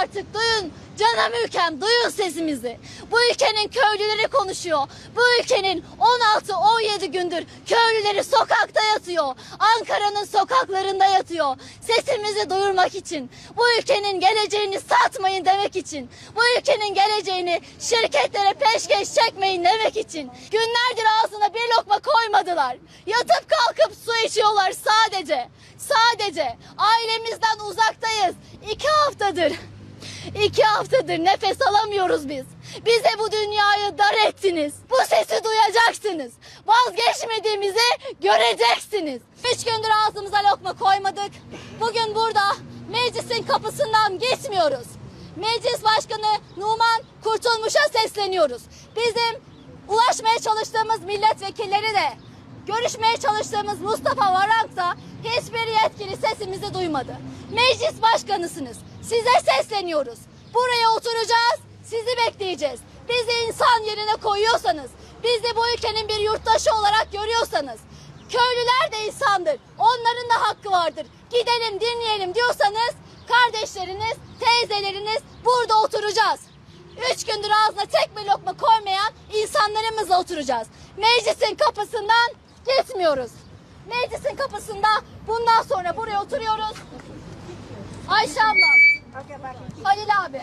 artık duyun. Canım ülkem duyun sesimizi. Bu ülkenin köylüleri konuşuyor. Bu ülkenin 16-17 gündür köylüleri sokakta yatıyor. Ankara'nın sokaklarında yatıyor. Sesimizi duyurmak için. Bu ülkenin geleceğini satmayın demek için. Bu ülkenin geleceğini şirketlere peşkeş çekmeyin demek için. Günlerdir ağzına bir lokma koymadılar. Yatıp kalkıp su içiyorlar sadece. Sadece ailemizden uzaktayız. İki haftadır. İki haftadır nefes alamıyoruz biz. Bize bu dünyayı dar ettiniz. Bu sesi duyacaksınız. Vazgeçmediğimizi göreceksiniz. Üç gündür ağzımıza lokma koymadık. Bugün burada meclisin kapısından gitmiyoruz. Meclis Başkanı Numan Kurtulmuş'a sesleniyoruz. Bizim ulaşmaya çalıştığımız milletvekilleri de görüşmeye çalıştığımız Mustafa Varank da hiçbir yetkili sesimizi duymadı. Meclis başkanısınız. Size sesleniyoruz. Buraya oturacağız, sizi bekleyeceğiz. Bizi insan yerine koyuyorsanız, bizi bu ülkenin bir yurttaşı olarak görüyorsanız, köylüler de insandır. Onların da hakkı vardır. Gidelim dinleyelim diyorsanız kardeşleriniz, teyzeleriniz burada oturacağız. Üç gündür ağzına tek bir lokma koymayan insanlarımızla oturacağız. Meclisin kapısından gitmiyoruz. Meclisin kapısında bundan sonra buraya oturuyoruz. Ayşe ablam, Halil abi.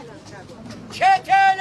Çetelerin